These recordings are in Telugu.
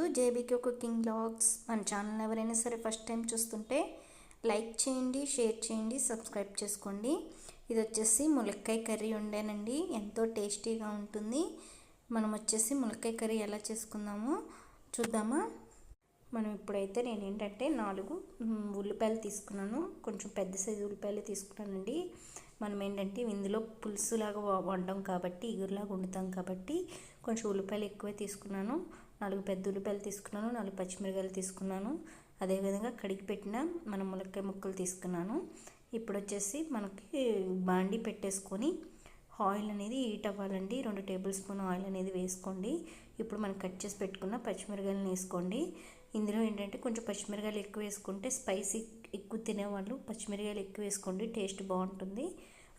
బ్లాగ్స్ మన ఛానల్ ఎవరైనా సరే ఫస్ట్ టైం చూస్తుంటే లైక్ చేయండి షేర్ చేయండి సబ్స్క్రైబ్ చేసుకోండి. ఇది వచ్చేసి ములక్కాయ కర్రీ ఉండేనండి ఎంతో టేస్టీగా ఉంటుంది. మనం వచ్చేసి ములక్కాయ కర్రీ ఎలా చేసుకుందామో చూద్దామా? మనం ఇప్పుడైతే నేను ఏంటంటే నాలుగు ఉల్లిపాయలు తీసుకున్నాను. కొంచెం పెద్ద సైజు ఉల్లిపాయలు తీసుకున్నానండి. మనం ఏంటంటే ఇందులో పులుసులాగా వండం కాబట్టి ఇగురులాగా వండుతాం కాబట్టి కొంచెం ఉల్లిపాయలు ఎక్కువే తీసుకున్నాను. నాలుగు పెద్ద ఉల్లిపాయలు తీసుకున్నాను నాలుగు పచ్చిమిరకాయలు తీసుకున్నాను. అదేవిధంగా కడిగి పెట్టిన మన ములక్కాయ ముక్కలు తీసుకున్నాను. ఇప్పుడు వచ్చేసి మనకి బాండి పెట్టేసుకొని ఆయిల్ అనేది హీట్ అవ్వాలండి. రెండు టేబుల్ స్పూన్ ఆయిల్ అనేది వేసుకోండి. ఇప్పుడు మనం కట్ చేసి పెట్టుకున్న పచ్చిమిరకాయలను వేసుకోండి. ఇందులో ఏంటంటే కొంచెం పచ్చిమిరకాయలు ఎక్కువ వేసుకుంటే స్పైసీ ఎక్కువ తినేవాళ్ళు పచ్చిమిరకాయలు ఎక్కువ వేసుకోండి టేస్ట్ బాగుంటుంది.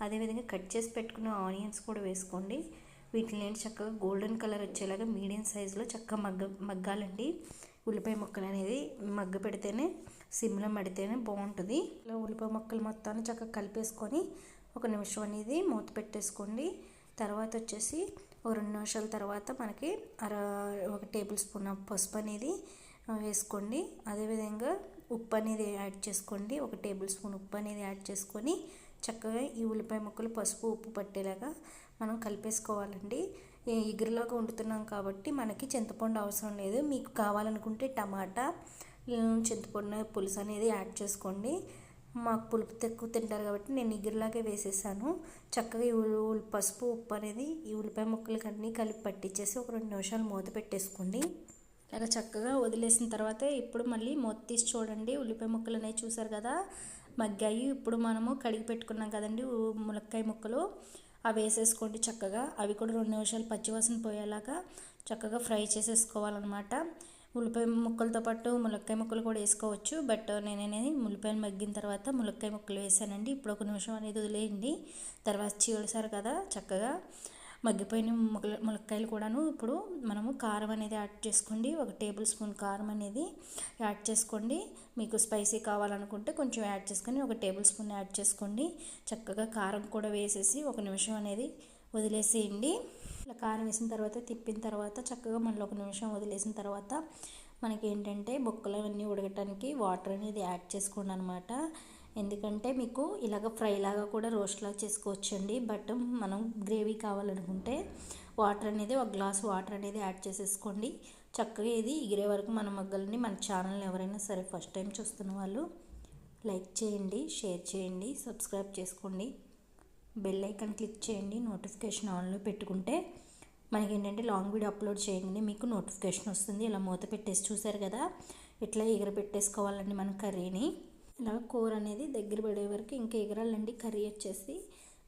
అదేవిధంగా కట్ చేసి పెట్టుకున్న ఆనియన్స్ కూడా వేసుకోండి. వీటిని చక్కగా గోల్డెన్ కలర్ వచ్చేలాగా మీడియం సైజులో చక్కగా మగ్గ మగ్గాలండి. ఉల్లిపాయ ముక్కలు అనేది మగ్గ పెడితేనే సిమ్లో మడితేనే బాగుంటుంది. ఇలా ఉల్లిపాయ ముక్కలు మొత్తాన్ని చక్కగా కలిపేసుకొని ఒక నిమిషం అనేది మూత పెట్టేసుకోండి. తర్వాత వచ్చేసి ఒక రెండు నిమిషాల తర్వాత మనకి అర ఒక టేబుల్ స్పూన్ పసుపు అనేది వేసుకోండి. అదేవిధంగా ఉప్పు అనేది యాడ్ చేసుకోండి. ఒక టేబుల్ స్పూన్ ఉప్పు అనేది యాడ్ చేసుకొని చక్కగా ఈ ఉల్లిపాయ ముక్కలు పసుపు ఉప్పు పట్టేలాగా మనం కలిపేసుకోవాలండి. ఈ వండుతున్నాం కాబట్టి మనకి చింతపండు అవసరం లేదు. మీకు కావాలనుకుంటే టమాటా చింతపండు పులుసు అనేది యాడ్ చేసుకోండి. మాకు పులుపు తక్కువ తింటారు కాబట్టి నేను ఇగురులాగే వేసేసాను. చక్కగా ఈ పసుపు ఉప్పు అనేది ఈ ఉల్లిపాయ ముక్కలకి అన్నీ కలిపి పట్టించేసి ఒక రెండు నిమిషాలు మూత పెట్టేసుకోండి. ఇలా చక్కగా వదిలేసిన తర్వాత ఇప్పుడు మళ్ళీ మూత తీసి చూడండి. ఉల్లిపాయ ముక్కలు అనేవి చూసారు కదా? మగ్గాయి. ఇప్పుడు మనము కడిగి పెట్టుకున్నాం కదండి ములక్కాయ ముక్కలు. అవి వేసేసుకోండి చక్కగా. అవి కూడా రెండు నిమిషాలు పచ్చివాసన పోయేలాగా చక్కగా ఫ్రై చేసేసుకోవాలన్నమాట. ఉల్లిపాయ ముక్కలతో పాటు ములక్కాయ ముక్కలు కూడా వేసుకోవచ్చు. బట్ నేను అనేది ఉల్లిపాయలు మగ్గిన తర్వాత ములక్కాయ ముక్కలు వేసానండి. ఇప్పుడు ఒక నిమిషం అనేది వదిలేయండి. తర్వాత చీలసారు కదా చక్కగా. మగ్గిపోయిన ములక్కాయలు కూడాను ఇప్పుడు మనము కారం అనేది యాడ్ చేసుకోండి. ఒక టేబుల్ స్పూన్ కారం అనేది యాడ్ చేసుకోండి. మీకు స్పైసీ కావాలనుకుంటే కొంచెం యాడ్ చేసుకొని ఒక టేబుల్ స్పూన్ యాడ్ చేసుకోండి. చక్కగా కారం కూడా వేసేసి ఒక నిమిషం అనేది వదిలేసేయండి. ఇలా కారం వేసిన తర్వాత తిప్పిన తర్వాత చక్కగా మళ్ళీ ఒక నిమిషం వదిలేసిన తర్వాత మనకి ఏంటంటే బొక్కలు అవన్నీ ఉడకటానికి వాటర్ అనేది యాడ్ చేసుకోండి అనమాట ఎందుకంటే మీకు ఇలాగ ఫ్రై లాగా కూడా రోస్ట్ లాగా చేసుకోవచ్చండి. బట్ మనం గ్రేవీ కావాలనుకుంటే వాటర్ అనేది ఒక గ్లాస్ వాటర్ అనేది యాడ్ చేసేసుకోండి. చక్కగా ఇది ఎగిరే వరకు మన మగ్గల్ని మన ఛానల్ ఎవరైనా సరే ఫస్ట్ టైం చూస్తున్న వాళ్ళు లైక్ చేయండి షేర్ చేయండి సబ్స్క్రైబ్ చేసుకోండి. బెల్ ఐకాన్ క్లిక్ చేయండి నోటిఫికేషన్ ఆన్లో పెట్టుకుంటే మనకి ఏంటంటే లాంగ్ వీడియో అప్లోడ్ చేయగానే మీకు నోటిఫికేషన్ వస్తుంది. ఇలా మూత పెట్టేసి చూసారు కదా ఇట్లా ఎగర పెట్టేసుకోవాలండి మన కర్రీని. ఇలా కూర అనేది దగ్గర పడే వరకు ఇంకా ఎగరాలండి. కర్రీ వచ్చేసి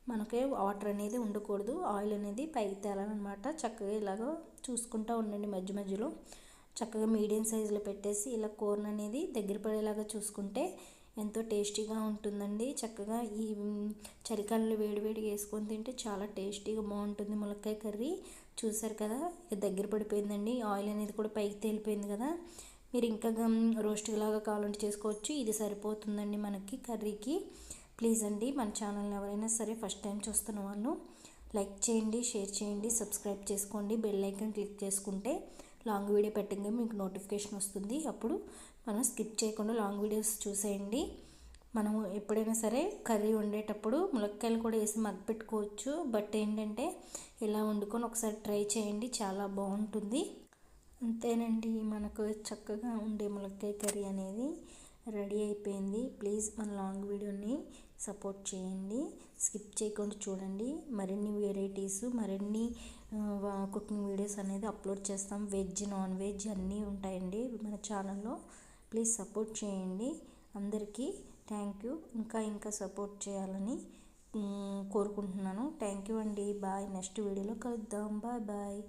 మనకి వాటర్ అనేది ఉండకూడదు. ఆయిల్ అనేది పైకి తేలాలన్నమాట. చక్కగా ఇలాగ చూసుకుంటూ ఉండండి మధ్య మధ్యలో. చక్కగా మీడియం సైజులో పెట్టేసి ఇలా కూర అనేది దగ్గర పడేలాగా చూసుకుంటే ఎంతో టేస్టీగా ఉంటుందండి. చక్కగా ఈ చలికాలంలో వేడివేడిగా వేసుకొని తింటే చాలా టేస్టీగా బాగుంటుంది ములక్కాయ కర్రీ. చూసారు కదా ఇక దగ్గర పడిపోయిందండి. ఆయిల్ అనేది కూడా పైకి తేలిపోయింది కదా. మీరు ఇంకా రోస్ట్ లాగా కావాలంటే చేసుకోవచ్చు. ఇది సరిపోతుందండి మనకి కర్రీకి. ప్లీజ్ అండి మన ఛానల్ని ఎవరైనా సరే ఫస్ట్ టైం చూస్తున్న వాళ్ళు లైక్ చేయండి షేర్ చేయండి సబ్స్క్రైబ్ చేసుకోండి. బెల్ ఐకన్ క్లిక్ చేసుకుంటే లాంగ్ వీడియో పెట్టగానే మీకు నోటిఫికేషన్ వస్తుంది. అప్పుడు మనం స్కిప్ చేయకుండా లాంగ్ వీడియోస్ చూసేయండి. మనము ఎప్పుడైనా సరే కర్రీ వండేటప్పుడు ములక్కాయలు కూడా వేసి మగ్గ పెట్టుకోవచ్చు. బట్ ఏంటంటే ఇలా వండుకొని ఒకసారి ట్రై చేయండి. చాలా బాగుంటుంది. అంతేనండి. మనకు చక్కగా ఉండే ములక్కాయ కర్రీ అనేది రెడీ అయిపోయింది. ప్లీజ్ మన లాంగ్ వీడియోని సపోర్ట్ చేయండి. స్కిప్ చేయకుండా చూడండి. మరిన్ని వెరైటీస్ మరిన్ని కుకింగ్ వీడియోస్ అనేది అప్లోడ్ చేస్తాం. వెజ్ నాన్ వెజ్ అన్నీ ఉంటాయండి మన ఛానల్లో. ప్లీజ్ సపోర్ట్ చేయండి. అందరికీ థ్యాంక్ యూ. ఇంకా ఇంకా సపోర్ట్ చేయాలని కోరుకుంటున్నాను. థ్యాంక్ యూ అండి. బాయ్. నెక్స్ట్ వీడియోలో కలుద్దాం. Bye bye.